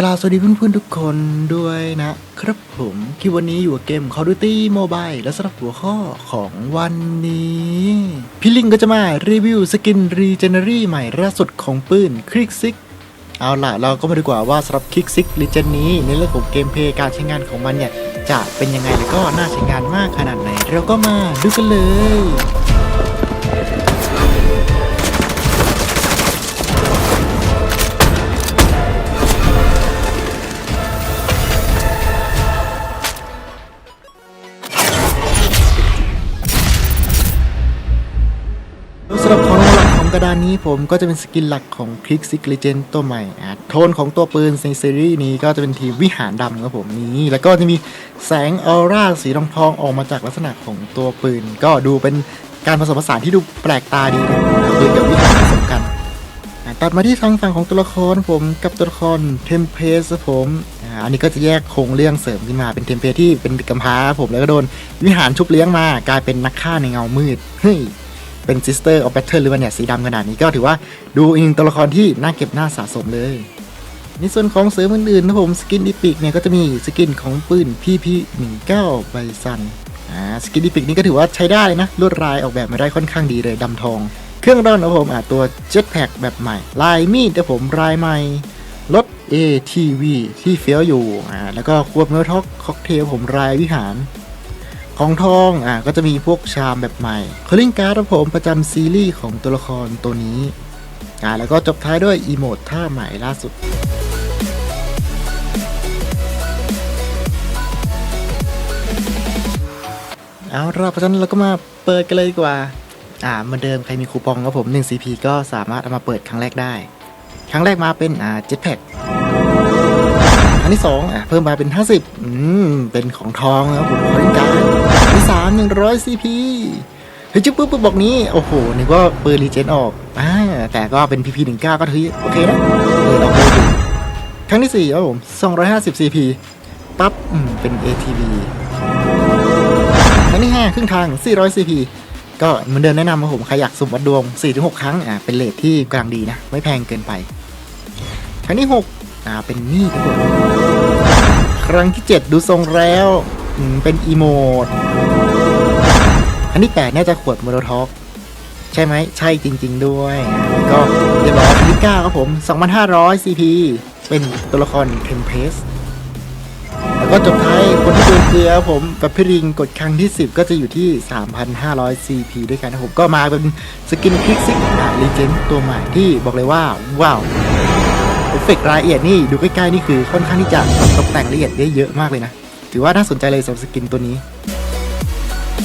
กราบสวัสดีเพื่อนๆทุกคนด้วยนะครับผมคลิปวันนี้อยู่กับเกม Call of Duty Mobile และสำหรับหัวข้อของวันนี้ พี่ลิงก็จะมารีวิวสกินรีเจเนอรี่ใหม่ล่าสุดของปืนคลิกซิกเอาล่ะ เราก็มาดูกว่าว่าสำหรับคลิกซิกรีเจนนี้ ในเรื่องของเกมเพลย์การใช้งานของมันเนี่ย จะเป็นยังไงแล้วก็น่าใช้งานมากขนาดไหน เราก็มาดูกันเลย ดานนี้ผมก็จะเป็นสกินหลักของคลิกซิกเลเจนตัวใหม่อะโทนของตัวปืนในซีรีส์นี้ก็จะเป็นทีมวิหารดำครับผมนี้ แล้วก็จะมีแสงออร่าสีทองทองออกมาจากลักษณะของตัวปืน ก็ดูเป็นการผสมผสานที่ดูแปลกตาดีนะปืนกับวิหารผสมกันตัดมาที่ทางฝั่งของตัวละครผมกับตัวละครเทมเพสผมอันนี้ก็จะแยกโครงเรื่องเสริมขึ้นมาเป็นเทมเพสที่เป็นกำพร้าผมแล้วก็โดนวิหารชุบเลี้ยงมากลายเป็นนักฆ่าในเงามืดเฮ้ย เป็น Sister of Battle หรือว่าเนี่ยสีดำขนาดนี้ก็ถือว่าดูอีกหนึ่งตัวละครที่น่าเก็บหน้าสะสมเลยในส่วนของเสริมอื่นๆนะผมสกินดิปิกเนี่ยก็จะมีสกินของปืน PP19 ไบซันอ่าสกินดิปิกนี้ก็ถือว่าใช้ได้นะลวดลายออกแบบมาได้ค่อนข้างดีเลยดำทอง เครื่องร่อนนะผมอ่าตัว Jetpack แบบใหม่ ลายมีดนะผมลายใหม่รถ ATV ที่เฟี้ยวอยู่อ่าแล้วก็ควบเมลท็อกค็อกเทลผมลายวิหาร ของทองอะก็จะมีพวกชามแบบใหม่คอลิงการ์ดครับผมประจำซีรีส์ของตัวละครตัวนี้อะแล้วก็จบท้ายด้วยอีโมดท่าใหม่ล่าสุดเอาละเพราะฉะนั้นเราก็มาเปิดกันเลยดีกว่า อ่าเหมือนเดิมใครมีคูปองครับผม 1 CP ก็สามารถเอามาเปิดครั้งแรกได้ ครั้งแรกมาเป็นอ่า Jetpack อันที่สองอะเพิ่มมาเป็น 50อืมเป็นของทองครับผมขอเล่นการอันที่สามหนึ่งร้อยซีพีเฮ้ยจุ๊บปุ๊บปุ๊บบอกนี้ โอ้โหนึกว่าปืนรีเจนออกอ่าแต่ก็เป็น PP 1 9ก็ถือโอเคนะเออเลยอยู่ครั้งที่สี่ครับผม250 CP ปั๊บอืมเป็น ATV ครั้งที่ห้าครึ่งทาง400 CP ก็เหมือนเดิมแนะนำครับผมใครอยากสุ่มวัดดวง 4-6 ครั้งอ่าเป็นเลทที่กลางดีนะ ไม่แพงเกินไป ครั้งที่หก อ่าเป็นนี่ครับผมครั้งที่ 7 ดูทรงแล้วอืมเป็นอีโมดอันที่8น่าจะขวดโมโนท็อกใช่ไหมใช่จริง ๆ ด้วยอ่าก็เรียบร้อยอันที่9ครับผม 2,500 CP เป็นตัวละครเทมเพสแล้วก็จบท้ายคนที่ดนเกลือครับผมกับพี่ริงกดครั้งที่ 10 ก็จะอยู่ที่ 3,500 CP ด้วยกันนะผมก็มาเป็นสกินคลิกซิกอ่าลีเจนตัวใหม่ที่บอกเลยว่า ว้าว เอฟเฟกรายละเอียดนี่ดูใกล้ๆนี่คือค่อนข้างที่จะตกแต่งละเอียดได้เยอะมากเลยนะ ถือว่าน่าสนใจเลยสำหรับสกินตัวนี้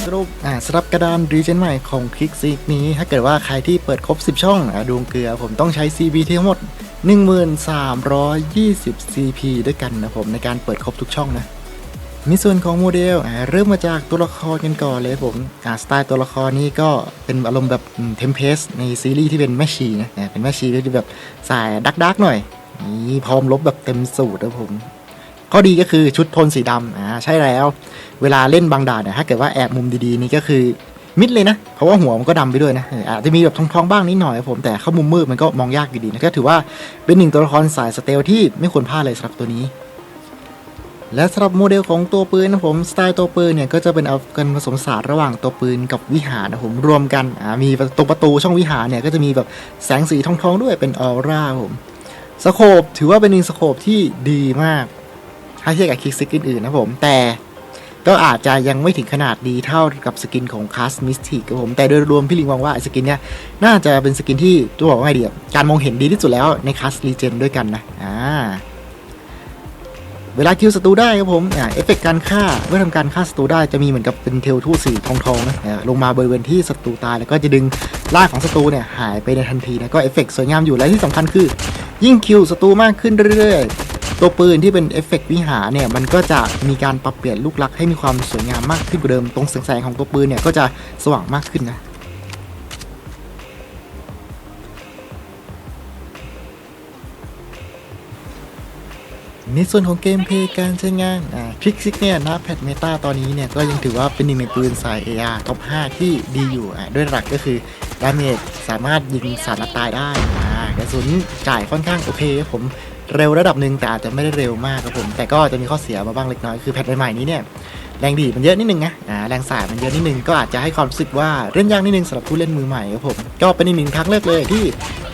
สรุปอ่าสำหรับกระดานรีเจนใหม่ของคลิกซิกนี้ ถ้าเกิดว่าใครที่เปิดครบ 10 ช่องอาดวงเกลือผมต้องใช้ CB ที่ทั้งหมด 1320 CP ด้วยกันนะผมในการเปิดครบทุกช่องนะมีส่วนของโมเดลอ่าเริ่มมาจากตัวละครกันก่อนเลยผมสไตล์ตัวละครนี้ก็เป็นอารมณ์แบบเทมเพสในซีรีส์ที่เป็นแม่ชีนะเป็นแม่ชีก็จะแบบสายดักดักหน่อย นี่พร้อมลบแบบเต็มสูตรนะผม ข้อดีก็คือชุดโทนสีดำอ่าใช่แล้ว เวลาเล่นบางด่านเนี่ยถ้าเกิดว่าแอบมุมดีๆนี่ก็คือมิดเลยนะ เพราะว่าหัวมันก็ดำไปด้วยนะอาจจะมีแบบทองๆบ้างนิดหน่อยผมแต่เข้ามุมมืดมันก็มองยากอยู่ดีนะก็ถือว่าเป็นหนึ่งตัวละครสายสเตลที่ไม่ควรพลาดเลยสำหรับตัวนี้ และสำหรับโมเดลของตัวปืนนะผมสไตล์ตัวปืนเนี่ยก็จะเป็นเอากันผสมผสานระหว่างตัวปืนกับวิหารนะผมรวมกันอ่ามีตรงประตูช่องวิหารเนี่ยก็จะมีแบบแสงสีทองๆด้วยเป็นออร่าผม สโคปถือว่าเป็นหนึ่งสโคปที่ดีมาก ถ้าเทียบกับคิกซิกอื่นๆนะผม แต่ก็อาจจะยังไม่ถึงขนาดดีเท่ากับสกินของคัสมิสติกครับผม แต่โดยรวมพี่ลิงมองว่าไอ้สกินเนี้ยน่าจะเป็นสกินที่ตัวบอกว่าไงดีการมองเห็นดีที่สุดแล้วในคัสรีเจนด้วยกันนะ อ่า เวลาคิวศัตรูได้ครับผมอ่าเอฟเฟกต์การฆ่าเมื่อทำการฆ่าศัตรูได้จะมีเหมือนกับเป็นเทลทูสีทองทองๆนะลงมาบริเวณที่ศัตรูตายแล้วก็จะดึงร่าของศัตรูเนี่ยหายไปในทันทีนะก็เอฟเฟกต์สวยงามอยู่และที่สำคัญคือ ยิ่งคิวศัตรูมากขึ้นเรื่อยๆ ตัวปืนที่เป็นเอฟเฟกต์วิหารเนี่ยมันก็จะมีการปรับเปลี่ยนลูกลักให้มีความสวยงามมากขึ้นกว่าเดิมตรงแสงของตัวปืนเนี่ยก็จะสว่างมากขึ้นนะ ในส่วนของเกมเพลย์การใช้งานอ่าพิกซิกเนี่ยนะแพทเมตาตอนนี้เนี่ยก็ยังถือว่าเป็นหนึ่งในปืนสาย AR ท็อป 5 ที่ดีอยู่อ่าด้วยหลักก็คือดาเมจสามารถยิงสารตายได้อ่ากระสุนจ่ายค่อนข้างโอเคครับผมเร็วระดับหนึ่งแต่อาจจะไม่ได้เร็วมากครับผม แต่ก็จะมีข้อเสียมาบ้างเล็กน้อยคือแพทใหม่ๆนี้เนี่ยแรงดีมันเยอะนิดนึงนะอ่าแรงสายมันเยอะนิดนึงก็อาจจะให้ความรู้สึกว่าเล่นยากนิดนึงสำหรับผู้เล่นมือใหม่ครับผม ก็เป็นอีกหนึ่งทางเลือกเลยที่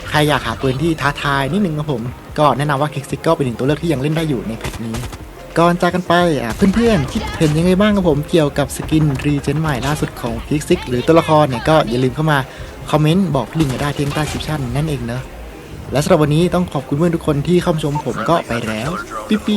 ใครอยากหาปืนที่ท้าทายนิดนึงครับผม ก็แนะนำว่าคิกซิกก็เป็นหนึ่งตัวเลือกที่ยังเล่นได้อยู่ในแพทนี้ ก่อนจากกันไปอะเพื่อนๆ คิดเห็นยังไงบ้างครับผมเกี่ยวกับสกินรีเจนใหม่ล่าสุดของพิกซิกหรือตัวละครเนี่ยก็อย่าลืมเข้ามาคอมเมนต์บอกพี่ลิงกันได้ที่ใต้คลิปชั่นนั่นเองเนอะและสำหรับวันนี้ต้องขอบคุณเพื่อนทุกคนที่เข้าชมผมก็ไปแล้ว ปิ๊ป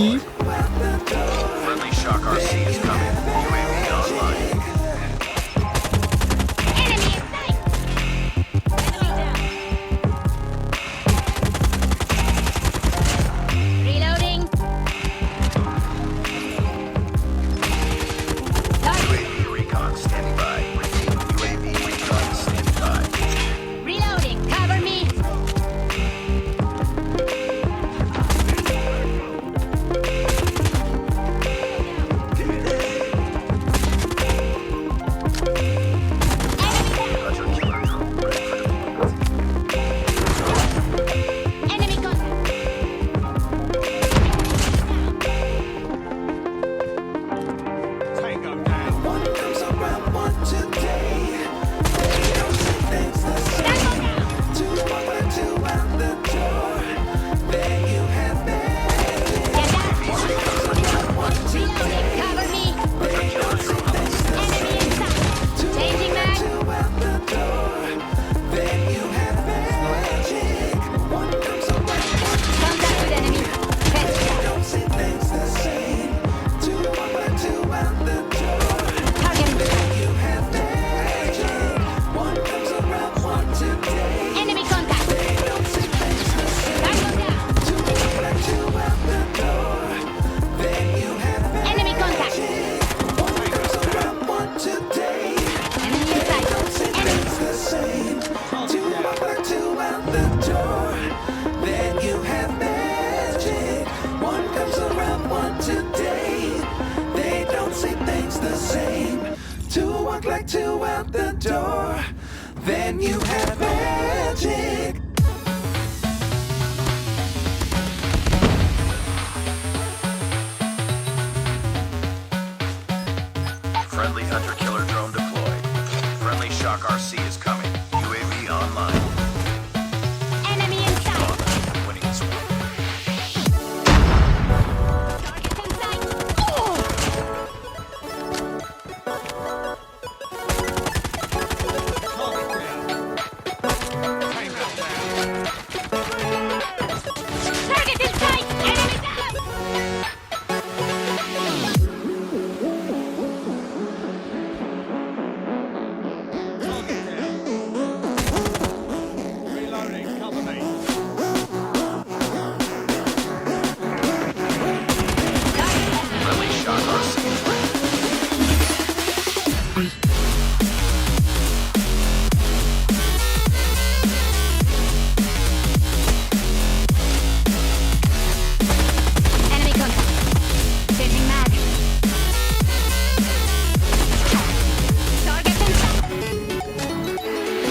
Like two out the door, then you have magic. Friendly Hunter